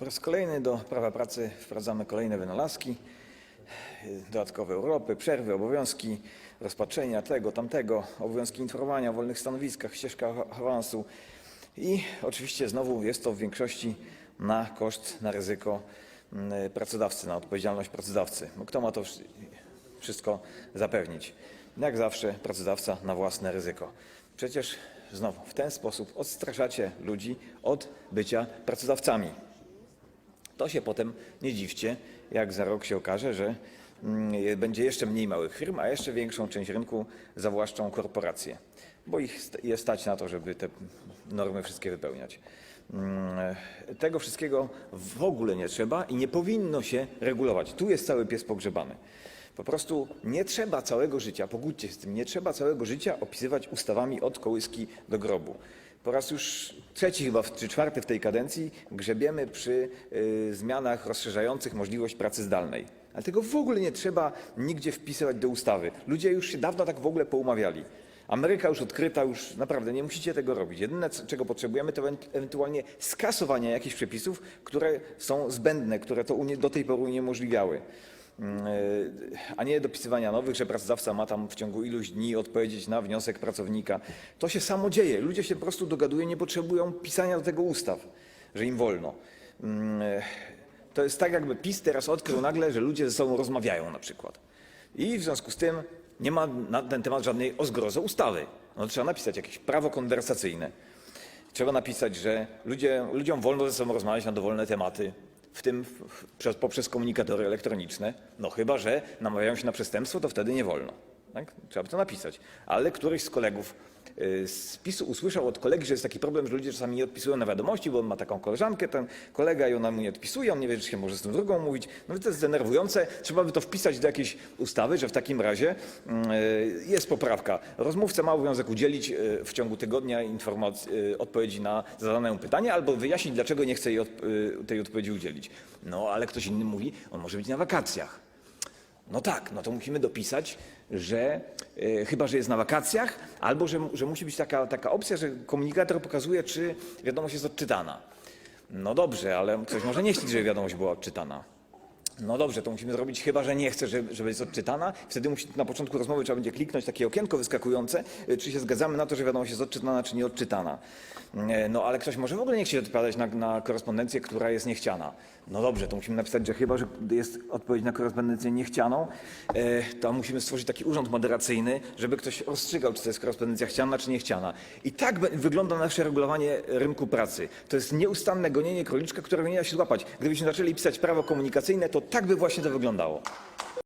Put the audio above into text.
Po raz kolejny do prawa pracy wprowadzamy kolejne wynalazki, dodatkowe urlopy, przerwy, obowiązki, rozpatrzenia tego, tamtego, obowiązki informowania o wolnych stanowiskach, ścieżka awansu i oczywiście znowu jest to w większości na koszt, na ryzyko mm, pracodawcy, na odpowiedzialność pracodawcy. Bo kto ma to wsz- wszystko zapewnić? Jak zawsze pracodawca na własne ryzyko. Przecież znowu w ten sposób odstraszacie ludzi od bycia pracodawcami. To się potem nie dziwcie, jak za rok się okaże, że mm, będzie jeszcze mniej małych firm, a jeszcze większą część rynku zawłaszczą korporacje, bo ich st- jest stać na to, żeby te normy wszystkie wypełniać. Mm, Tego wszystkiego w ogóle nie trzeba i nie powinno się regulować. Tu jest cały pies pogrzebany. Po prostu nie trzeba całego życia, pogódźcie się z tym, nie trzeba całego życia opisywać ustawami od kołyski do grobu. Po raz już trzeci chyba, czy czwarty w tej kadencji grzebiemy przy y, zmianach rozszerzających możliwość pracy zdalnej. Ale tego w ogóle nie trzeba nigdzie wpisywać do ustawy. Ludzie już się dawno tak w ogóle poumawiali. Ameryka już odkryta, już naprawdę nie musicie tego robić. Jedyne, czego potrzebujemy, to ewent- ewentualnie skasowanie jakichś przepisów, które są zbędne, które to do tej pory uniemożliwiały. Mm, y, A nie dopisywania nowych, że pracodawca ma tam w ciągu iluś dni odpowiedzieć na wniosek pracownika. To się samo dzieje. Ludzie się po prostu dogadują, nie potrzebują pisania do tego ustaw, że im wolno. Mm, y, To jest tak, jakby PiS teraz odkrył nagle, że ludzie ze sobą rozmawiają na przykład. I w związku z tym nie ma na ten temat żadnej o ustawy. No, trzeba napisać jakieś prawo konwersacyjne. Trzeba napisać, że ludzie, ludziom wolno ze sobą rozmawiać na dowolne tematy, w tym poprzez komunikatory elektroniczne. No chyba, że namawiają się na przestępstwo, to wtedy nie wolno. Tak? Trzeba by to napisać. Ale któryś z kolegów z PiSu usłyszał od kolegi, że jest taki problem, że ludzie czasami nie odpisują na wiadomości, bo on ma taką koleżankę, ten kolega i ona mu nie odpisuje, on nie wie, czy się może z tą drugą mówić. No to jest denerwujące. Trzeba by to wpisać do jakiejś ustawy, że w takim razie y, jest poprawka. Rozmówca ma obowiązek udzielić y, w ciągu tygodnia y, odpowiedzi na zadane mu pytanie albo wyjaśnić, dlaczego nie chce y, tej odpowiedzi udzielić. No ale ktoś inny mówi, on może być na wakacjach. No tak, no to musimy dopisać, że e, chyba, że jest na wakacjach, albo że, że musi być taka, taka opcja, że komunikator pokazuje, czy wiadomość jest odczytana. No dobrze, ale ktoś może nie chcieć, żeby wiadomość była odczytana. No dobrze, to musimy zrobić, chyba że nie chce, żeby, jest odczytana. Wtedy musi, na początku rozmowy trzeba będzie kliknąć takie okienko wyskakujące, y, czy się zgadzamy na to, że wiadomość jest odczytana, czy nieodczytana. E, No ale ktoś może w ogóle nie chcieć odpowiadać na, na korespondencję, która jest niechciana. No dobrze, to musimy napisać, że chyba, że jest odpowiedź na korespondencję niechcianą, e, to musimy stworzyć taki urząd moderacyjny, żeby ktoś rozstrzygał, czy to jest korespondencja chciana, czy niechciana. I tak wygląda nasze regulowanie rynku pracy. To jest nieustanne gonienie króliczka, którego nie da się złapać. Gdybyśmy zaczęli pisać prawo komunikacyjne, to tak by właśnie to wyglądało.